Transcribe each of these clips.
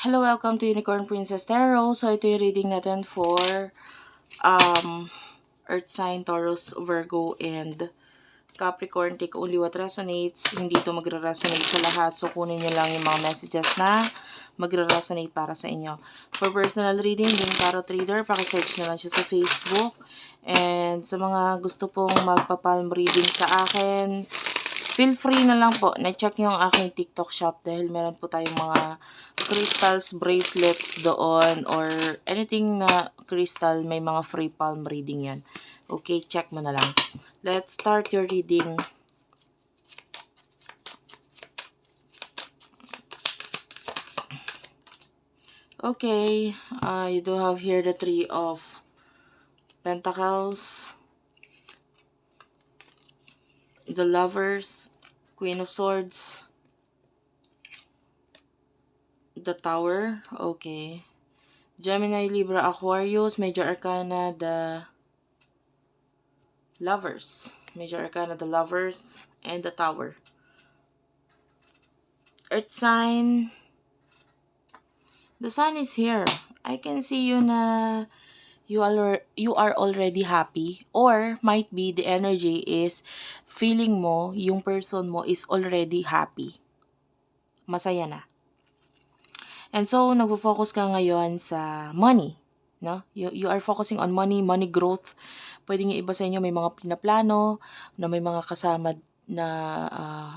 Hello, welcome to Unicorn Princess Tarot. So, ito yung reading natin for um, Earth sign, Taurus, Virgo, and Capricorn. Take only what resonates. Hindi ito magre-resonate sa lahat. So, kunin nyo lang yung mga messages na magre-resonate para sa inyo. For personal reading, din tarot reader, pakisearch na lang siya sa Facebook. And sa mga gusto pong magpa-palm reading sa akin, feel free na lang po. Na-check nyo ang aking TikTok shop dahil meron po tayong mga crystals, bracelets doon or anything na crystal, may mga free palm reading yan. Okay, check mo na lang. Let's start your reading. Okay, uh, you do have here the Three of Pentacles, the Lovers, Queen of Swords, the Tower, okay. Gemini, Libra, Aquarius, Major Arcana, the Lovers, Major Arcana, the Lovers, and the Tower. Earth sign, the sun is here. I can see you na you are you are already happy or might be the energy is feeling mo yung person mo is already happy. Masaya na. And so nagfo-focus ka ngayon sa money, no? You you are focusing on money, money growth. Pwedeng yung iba sa inyo may mga pinaplano na may mga kasama na ah,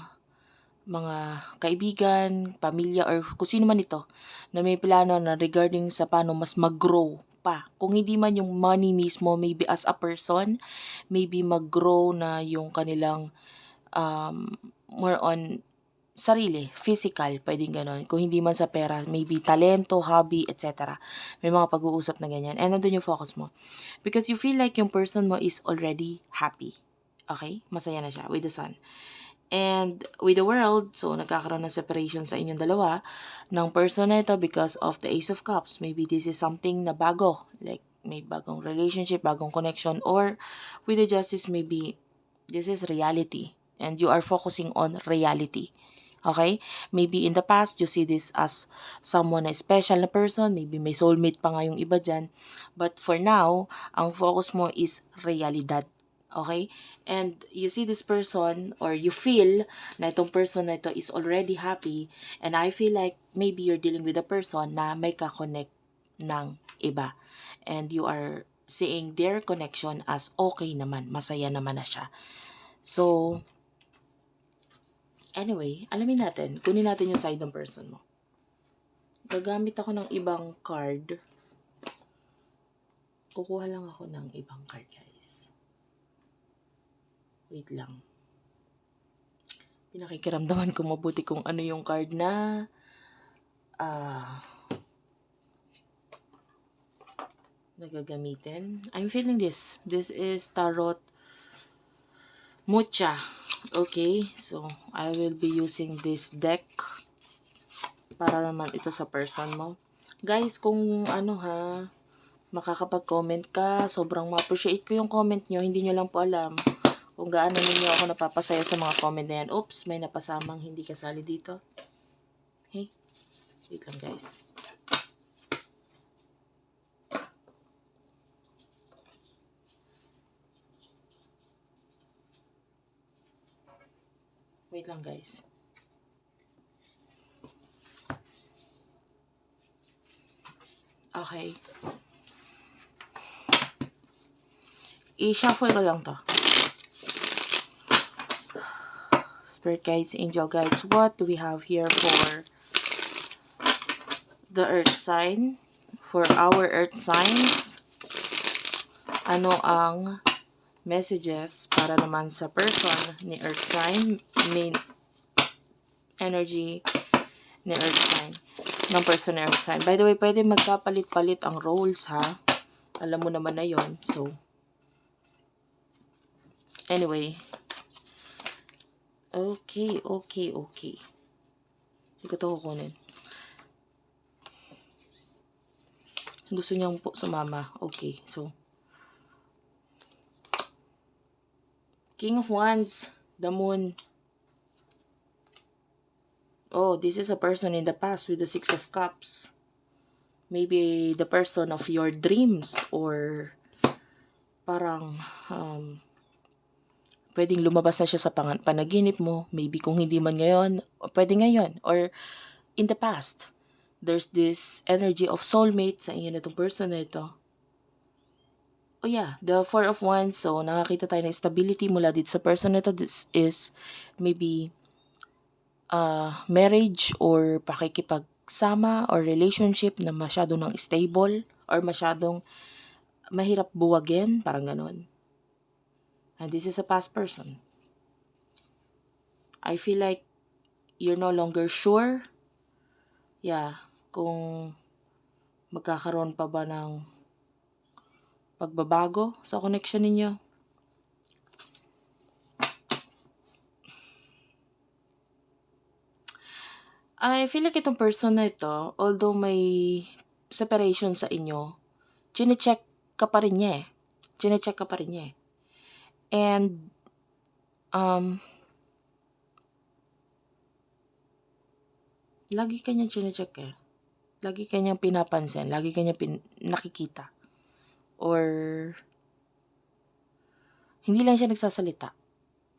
mga kaibigan, pamilya, or kung sino man ito, na may plano na regarding sa paano mas mag-grow pa. Kung hindi man yung money mismo, maybe as a person, maybe mag-grow na yung kanilang um, more on sarili, physical, pwedeng ganon. Kung hindi man sa pera, maybe talento, hobby, etc. May mga pag-uusap na ganyan. And nandun yung focus mo. Because you feel like yung person mo is already happy. Okay? Masaya na siya with the sun. And with the world, so nagkakaroon ng separation sa inyong dalawa ng person na ito because of the Ace of Cups. Maybe this is something na bago, like may bagong relationship, bagong connection, or with the Justice, maybe this is reality and you are focusing on reality. Okay? Maybe in the past, you see this as someone na special na person. Maybe may soulmate pa nga yung iba dyan. But for now, ang focus mo is realidad. Okay? And you see this person or you feel na itong person na ito is already happy and I feel like maybe you're dealing with a person na may kakonect ng iba. And you are seeing their connection as okay naman, masaya naman na siya. So, anyway, alamin natin, kunin natin yung side ng person mo. Gagamit ako ng ibang card. Kukuha lang ako ng ibang card, guys. Wait lang. Pinakikiramdaman ko mabuti kung ano yung card na ah nagagamitin. I'm feeling this. This is Tarot Mucha. Okay, so I will be using this deck para naman ito sa person mo. Guys, kung ano ha, makakapag-comment ka, sobrang ma-appreciate ko yung comment nyo, hindi nyo lang po alam kung gaano ninyo ako napapasaya sa mga comment na yan. Oops, may napasamang hindi kasali dito. Hey, wait lang guys. Wait lang guys. Okay. I-shuffle ko lang to. Spirit guides, angel guides, what do we have here for the earth sign? For our earth signs, ano ang messages para naman sa person ni earth sign, main energy ni earth sign, ng person ni earth sign. By the way, pwede magkapalit-palit ang roles ha. Alam mo naman na yon So, anyway, Okay, okay, okay. Hindi ko ito kukunin. Gusto niyang po sumama. Okay, so. King of Wands, the Moon. Oh, this is a person in the past with the Six of Cups. maybe the person of your dreams or parang um, pwedeng lumabas na siya sa panaginip mo. Maybe kung hindi man ngayon, pwede ngayon. Or in the past, there's this energy of soulmate sa inyo na itong person na ito. Oh yeah, the Four of Wands. So, nakakita tayo ng stability mula dito sa person na ito. This is maybe uh, marriage or pakikipagsama or relationship na masyado nang stable or masyadong mahirap buwagin, parang ganun. And this is a past person. I feel like you're no longer sure. Yeah, kung magkakaroon pa ba ng pagbabago sa connection ninyo. I feel like itong person na ito, although may separation sa inyo, chinecheck ka pa rin niya eh. Chinecheck ka pa rin niya eh. And, um, lagi kanyang chinecheck eh. Lagi kanyang pinapansin. Lagi kanyang pin- nakikita. Or, hindi lang siya nagsasalita.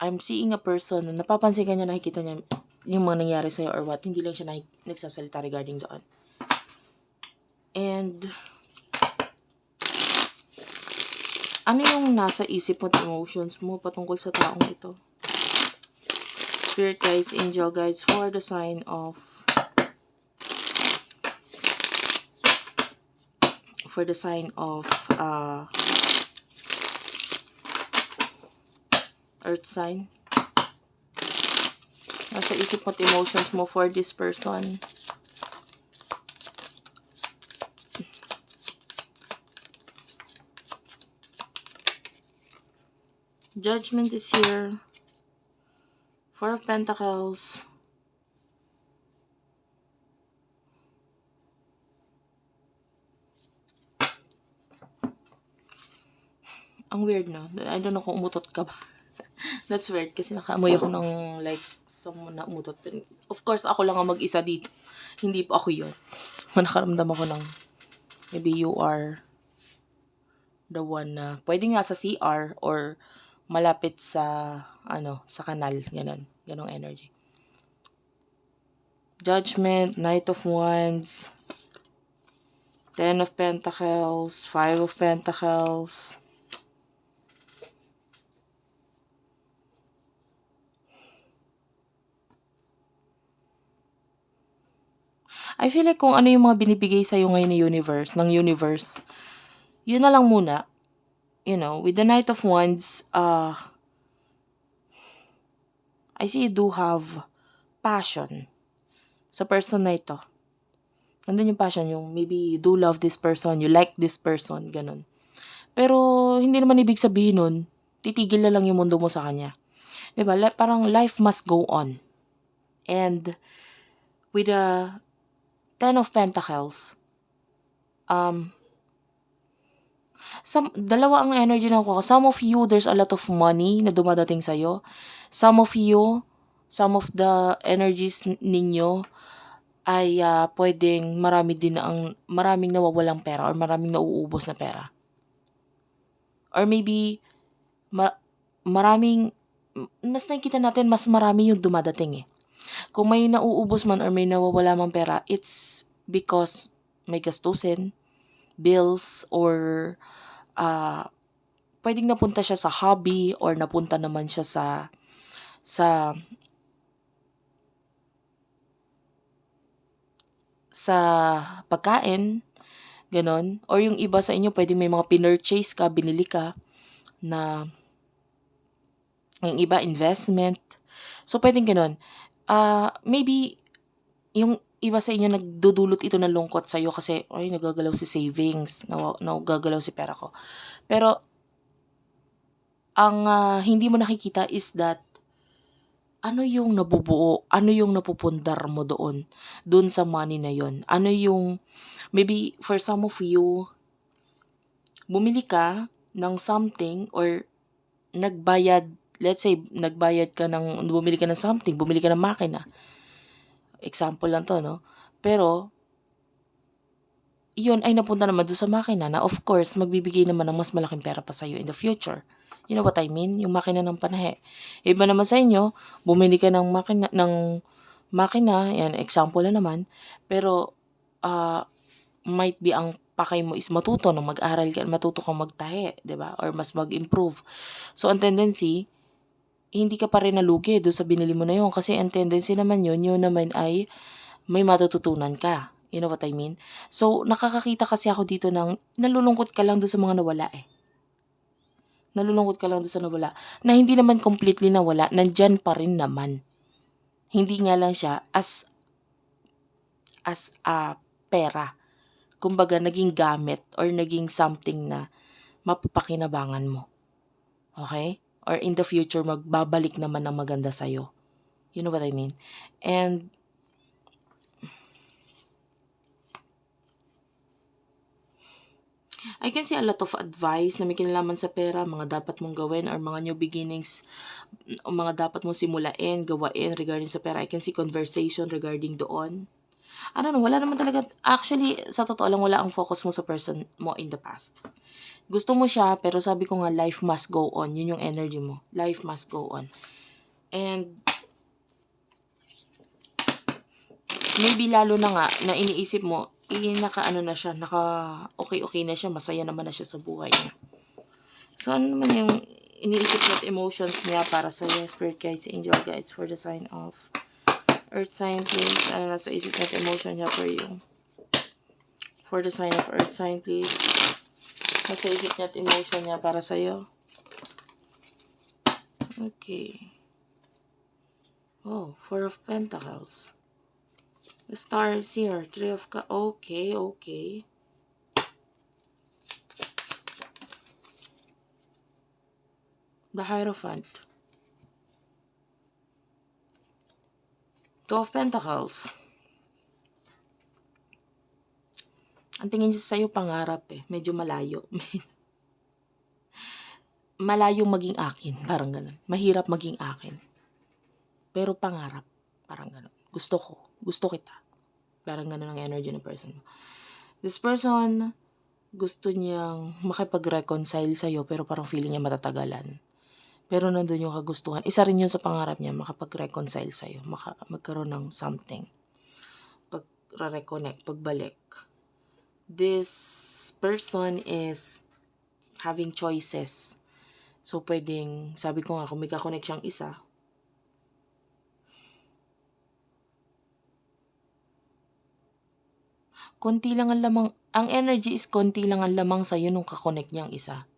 I'm seeing a person na napapansin kanya, nakikita niya yung mga nangyari sa'yo or what. Hindi lang siya nagsasalita regarding doon. And, ano yung nasa isip mo at emotions mo patungkol sa taong ito? Spirit guides, angel guides for the sign of for the sign of uh, earth sign. Nasa isip mo at emotions mo for this person. Judgment is here. Four of Pentacles. Ang weird no. I don't know kung umutot ka ba. That's weird kasi nakaamoy ako ng like someone na umutot. Of course, ako lang ang mag-isa dito. Hindi pa ako yun. Nakaramdam ako ng maybe you are the one na pwede nga sa CR or malapit sa ano sa kanal ganun ganong energy judgment knight of wands ten of pentacles five of pentacles I feel like kung ano yung mga binibigay sa'yo ngayon ni universe, ng universe, yun na lang muna. You know, with the Knight of Wands, uh, I see you do have passion sa person na ito. Nandun yung passion, yung maybe you do love this person, you like this person, ganun. Pero, hindi naman ibig sabihin nun, titigil na lang yung mundo mo sa kanya. ba? Li- Parang life must go on. And, with the Ten of Pentacles, um, some, dalawa ang energy na ko. Some of you, there's a lot of money na dumadating sa'yo. Some of you, some of the energies ninyo ay ah, pwedeng marami din ang maraming nawawalang pera or maraming nauubos na pera. Or maybe ma- maraming mas nakikita natin mas marami yung dumadating eh. Kung may nauubos man or may nawawala mang pera, it's because may gastusin, bills, or ah pwedeng napunta siya sa hobby or napunta naman siya sa sa sa pagkain, ganon. Or yung iba sa inyo, pwedeng may mga pinurchase ka, binili ka, na yung iba investment. So, pwedeng ganon. Ah, maybe, yung iba sa inyo nagdudulot ito ng lungkot sa'yo kasi, ay, nagagalaw si savings, nagagalaw si pera ko. Pero, ang ah, hindi mo nakikita is that, ano yung nabubuo, ano yung napupundar mo doon, doon sa money na yon Ano yung, maybe for some of you, bumili ka ng something or nagbayad, let's say, nagbayad ka ng, bumili ka ng something, bumili ka ng makina. Example lang to, no? Pero, yun ay napunta naman doon sa makina na of course, magbibigay naman ng mas malaking pera pa sa'yo in the future. You know what I mean? Yung makina ng panahe. Iba naman sa inyo, bumili ka ng makina, ng makina, yan, example na naman, pero ah, might be ang pakay mo is matuto na mag-aral ka, matuto kang magtahe, 'di ba? Or mas mag-improve. So, ang tendency, hindi ka pa rin nalugi doon sa binili mo na yun. Kasi ang tendency naman yun, yun naman ay may matututunan ka. You know what I mean? So, nakakakita kasi ako dito ng nalulungkot ka lang doon sa mga nawala eh. Nalulungkot ka lang doon sa nawala. Na hindi naman completely nawala, nandyan pa rin naman. Hindi nga lang siya as as a pera. Kumbaga, naging gamit or naging something na mapapakinabangan mo. Okay? Or in the future, magbabalik naman ng maganda sa'yo. You know what I mean? And I can see a lot of advice na may kinalaman sa pera, mga dapat mong gawin or mga new beginnings, o mga dapat mong simulain, gawain regarding sa pera. I can see conversation regarding doon. I don't know, wala naman talaga, actually, sa totoo lang, wala ang focus mo sa person mo in the past. Gusto mo siya, pero sabi ko nga, life must go on. Yun yung energy mo. Life must go on. And, maybe lalo na nga, na iniisip mo, eh, naka ano na siya, naka okay-okay na siya, masaya naman na siya sa buhay niya. So, ano naman yung iniisip at emotions niya para sa iyo, spirit guides, angel guides for the sign of earth sign, please. Ano nasa isip at emotion niya for you? For the sign of earth sign, please. Nasa isip niya at emotion niya para sa iyo. Okay. Oh, Four of Pentacles. The star is here. Three of Cups. Okay, okay. The Hierophant. Two of Pentacles. Ang tingin niya sa'yo pangarap eh. Medyo malayo. Malayong maging akin. Parang ganun. Mahirap maging akin. Pero pangarap. Parang ganun. Gusto ko. Gusto kita. Parang ganun ang energy ng person mo. This person, gusto niyang makipag-reconcile sa'yo pero parang feeling niya matatagalan. Pero nandun yung kagustuhan. Isa rin yun sa pangarap niya, makapag-reconcile sa'yo. Maka, magkaroon ng something. Pag-reconnect, pagbalik. This person is having choices. So, pwedeng, sabi ko nga, kung may kakonect siyang isa, konti lang ang lamang, ang energy is konti lang ang lamang sa'yo nung kakonect niyang isa.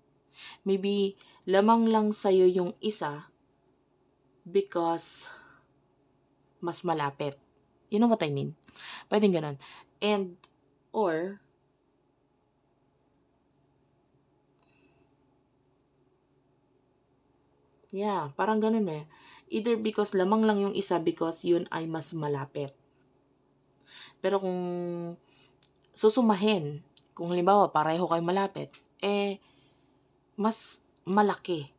Maybe, lamang lang sa'yo yung isa because mas malapit. You know what I mean? Pwedeng ganun. And, or, yeah, parang ganun eh. Either because lamang lang yung isa because yun ay mas malapit. Pero kung susumahin, kung halimbawa pareho kayo malapit, eh, mas malaki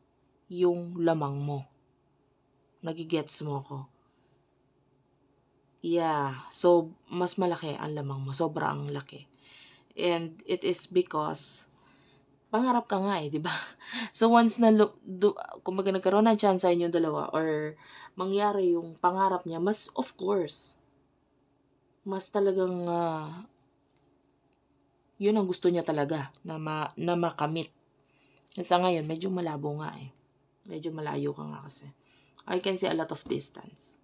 yung lamang mo. Nagigets mo ako. Yeah, so mas malaki ang lamang mo, sobrang laki. And it is because pangarap ka nga eh, di ba? So once na du- kumbaga nagkaroon ng chance sa inyong dalawa or mangyari yung pangarap niya, mas of course, mas talagang ah, yun ang gusto niya talaga na, ma, na makamit. Sa ngayon, medyo malabo nga eh. Medyo malayo ka nga kasi. I can see a lot of distance.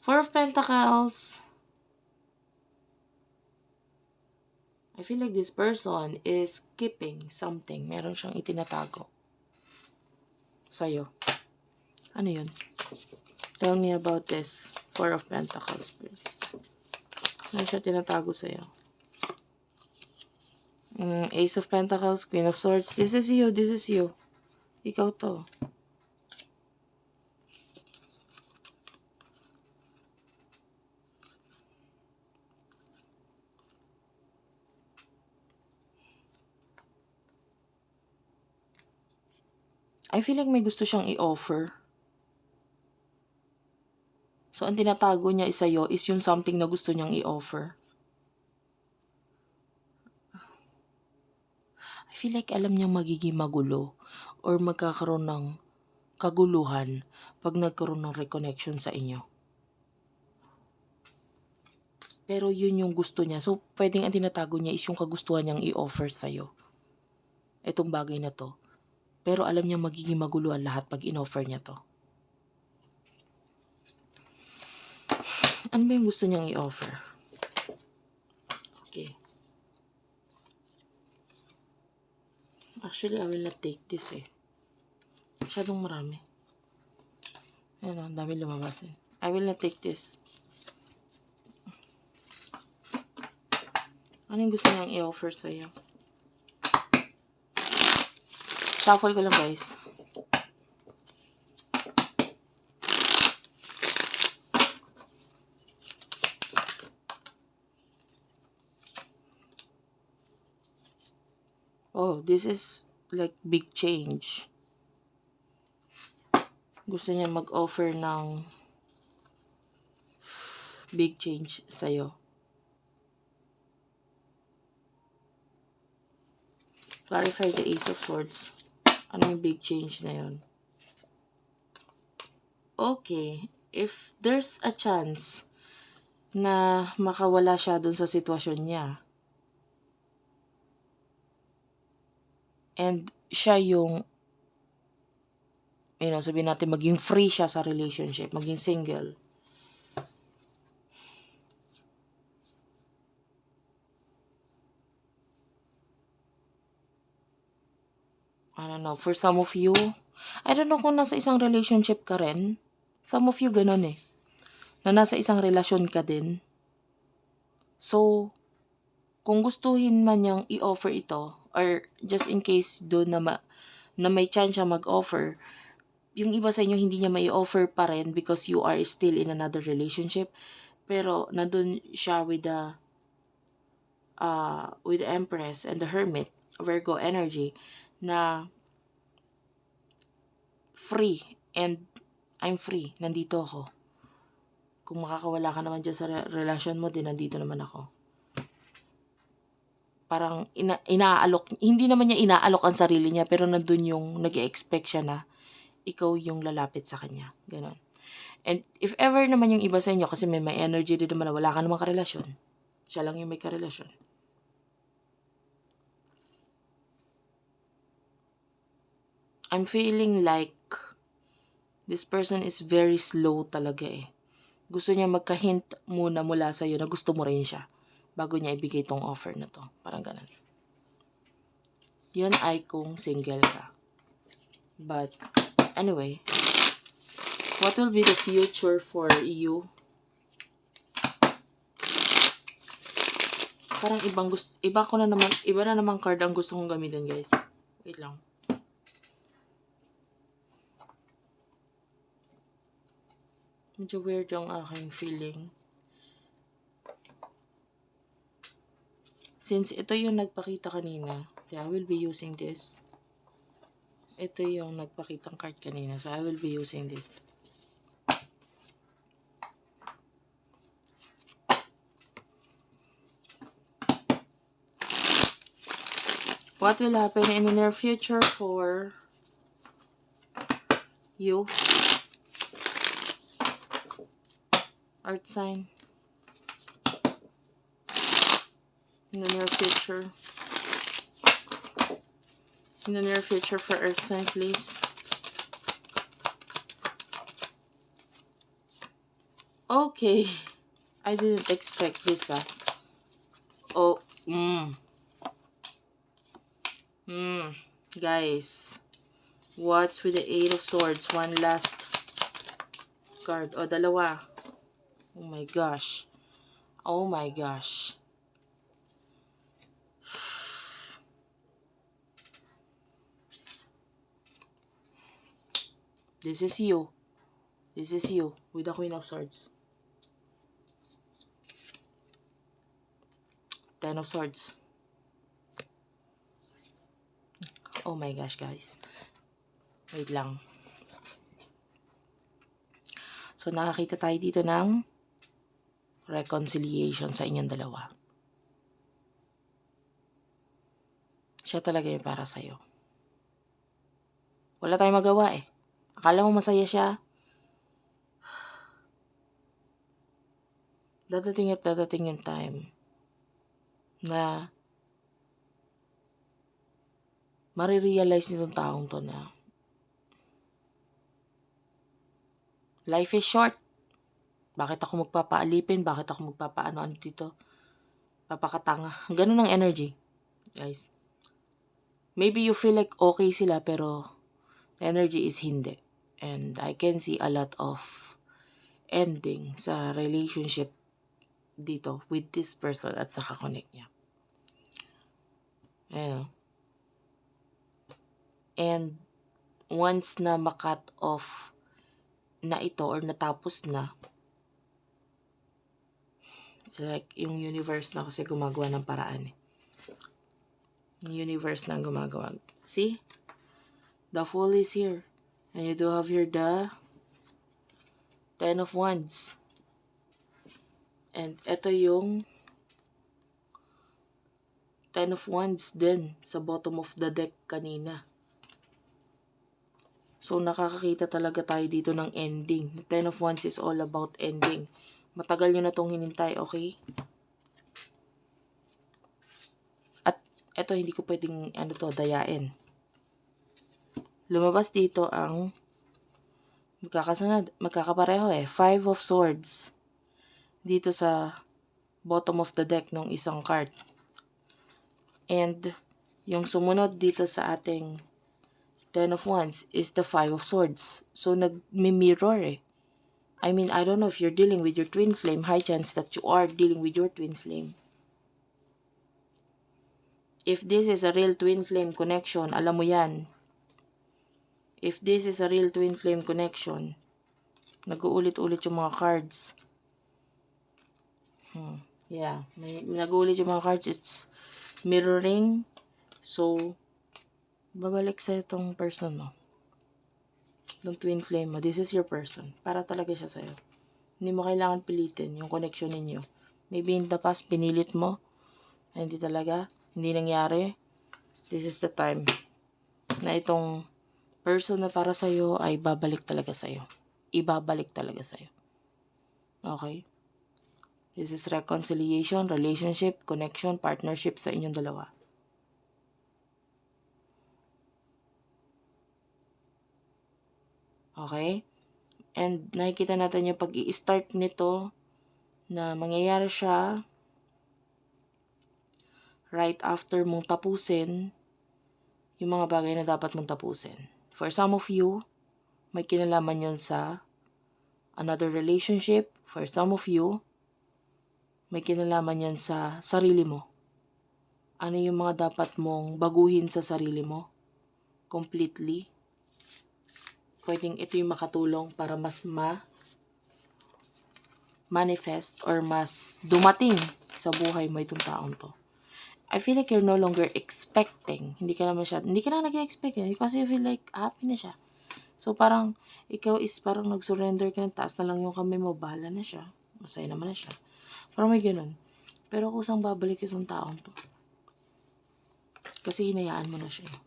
Four of Pentacles. I feel like this person is keeping something. Meron siyang itinatago. Sa'yo. Ano yun? Tell me about this. Four of Pentacles, please. Ano siya tinatago sa'yo? Mm, Ace of Pentacles, Queen of Swords. This is you, this is you. Ikaw to. I feel like may gusto siyang i-offer. So, ang tinatago niya sa'yo is yung something na gusto niyang i-offer. I feel like alam niyang magiging magulo or magkakaroon ng kaguluhan pag nagkaroon ng reconnection sa inyo. Pero yun yung gusto niya. So, pwedeng ang tinatago niya is yung kagustuhan niyang i-offer sa'yo. Itong bagay na to. Pero alam niya magiging magulo ang lahat pag in-offer niya to. Ano ba yung gusto niyang i-offer? Okay. Actually, I will not take this eh. Masyadong marami. Ayan o, ang dami lumabas eh. I will not take this. Ano yung gusto niyang i-offer sa'yo? Shuffle ko lang guys. Oh, this is like big change. Gusto niya mag-offer ng big change sa'yo. Clarify the Ace of Swords. Ano yung big change na yun? Okay. If there's a chance na makawala siya dun sa sitwasyon niya, and siya yung you know, sabihin natin maging free siya sa relationship, maging single. I don't know, for some of you, I don't know kung nasa isang relationship ka rin. Some of you ganun eh. Na nasa isang relasyon ka din. So, kung gustuhin man niyang i-offer ito, or just in case doon na, ma- na may chance siya mag-offer, yung iba sa inyo hindi niya may offer pa rin because you are still in another relationship. Pero nandun siya with the uh, with the Empress and the Hermit, Virgo energy, na free and I'm free. Nandito ako. Kung makakawala ka naman dyan sa re- relasyon mo, din nandito naman ako. Parang ina- inaalok, hindi naman niya inaalok ang sarili niya, pero nandun yung nag expect siya na ikaw yung lalapit sa kanya. Ganon. And if ever naman yung iba sa inyo, kasi may may energy din naman na wala ka namang karelasyon, siya lang yung may karelasyon. I'm feeling like this person is very slow talaga eh. Gusto niya magka-hint muna mula sa'yo na gusto mo rin siya bago niya ibigay tong offer na to. Parang ganun. Yun ay kung single ka. But, anyway, what will be the future for you? Parang ibang gusto, iba ko na naman, iba na naman card ang gusto kong gamitin, guys. Wait lang. Medyo weird yung aking feeling. Since ito yung nagpakita kanina, I will be using this. Ito yung nagpakitang card kanina, so I will be using this. What will happen in the near future for you? Art sign. In the near future. In the near future for Earth sign, please. Okay. I didn't expect this, ah. Oh, mm. Mm. Guys. What's with the Eight of Swords? One last card. O, dalawa. Oh my gosh. Oh my gosh. This is you. This is you with the Queen of Swords. Ten of Swords. Oh my gosh, guys. Wait lang. So, nakakita tayo dito ng reconciliation sa inyong dalawa. siya talaga yung para sa'yo. Wala tayong magawa eh. Akala mo masaya siya? Dadating at dadating yung time na marirealize nitong taong to na life is short. Bakit ako magpapaalipin? Bakit ako magpapaano-ano dito? Papakatanga. Ganun ang energy, guys. Maybe you feel like okay sila pero the energy is hindi. And I can see a lot of ending sa relationship dito with this person at sa connect niya. Ayan. And once na makat off na ito or natapos na, it's like yung universe na kasi gumagawa ng paraan eh. Universe na gumagawa. See? The Fool is here. And you do have here the Ten of Wands. And ito yung Ten of Wands din sa bottom of the deck kanina. So, nakakakita talaga tayo dito ng ending. The Ten of Wands is all about ending. Matagal nyo na itong hinintay, okay? At eto, hindi ko pwedeng, ano to, dayain. Lumabas dito ang magkakasunod, magkakapareho eh. Five of Swords. Dito sa bottom of the deck ng isang card. And yung sumunod dito sa ating Ten of Wands is the Five of Swords. So, nag-mirror eh. I mean, I don't know if you're dealing with your twin flame. High chance that you are dealing with your twin flame. If this is a real twin flame connection, alam mo yan. If this is a real twin flame connection, nag-uulit-ulit yung mga cards. Hmm. Yeah, may nag-uulit yung mga cards. It's mirroring. So, babalik sa itong person mo. Itong twin flame mo. This is your person. Para talaga siya sa'yo. Hindi mo kailangan pilitin yung connection ninyo. Maybe in the past, pinilit mo. Ay, hindi talaga. Hindi nangyari. This is the time na itong person na para sa'yo ay babalik talaga sa'yo. Ibabalik talaga sa'yo. Okay? This is reconciliation, relationship, connection, partnership sa inyong dalawa. Okay? And nakikita natin yung pag i-start nito na mangyayari siya right after mong tapusin yung mga bagay na dapat mong tapusin. For some of you, may kinalaman yun sa another relationship. For some of you, may kinalaman yan sa sarili mo. Ano yung mga dapat mong baguhin sa sarili mo? Completely. Pwedeng ito yung makatulong para mas ma manifest or mas dumating sa buhay mo itong taong to. I feel like you're no longer expecting. Hindi ka na masyad, hindi ka na nag-expect eh. Kasi you feel like happy na siya. So parang, ikaw is parang nag-surrender ka ng taas na lang yung kamay mo, bahala na siya. Masaya naman na siya. Parang may ganun. Pero kusang babalik itong taong to. Kasi hinayaan mo na siya. eh.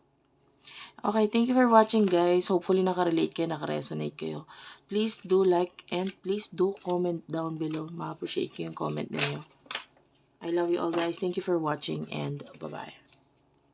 Okay, thank you for watching guys. Hopefully nakarelate kayo, nakaresonate kayo. Please do like and please do comment down below. Ma-appreciate ko yung comment ninyo. I love you all guys. Thank you for watching and bye-bye.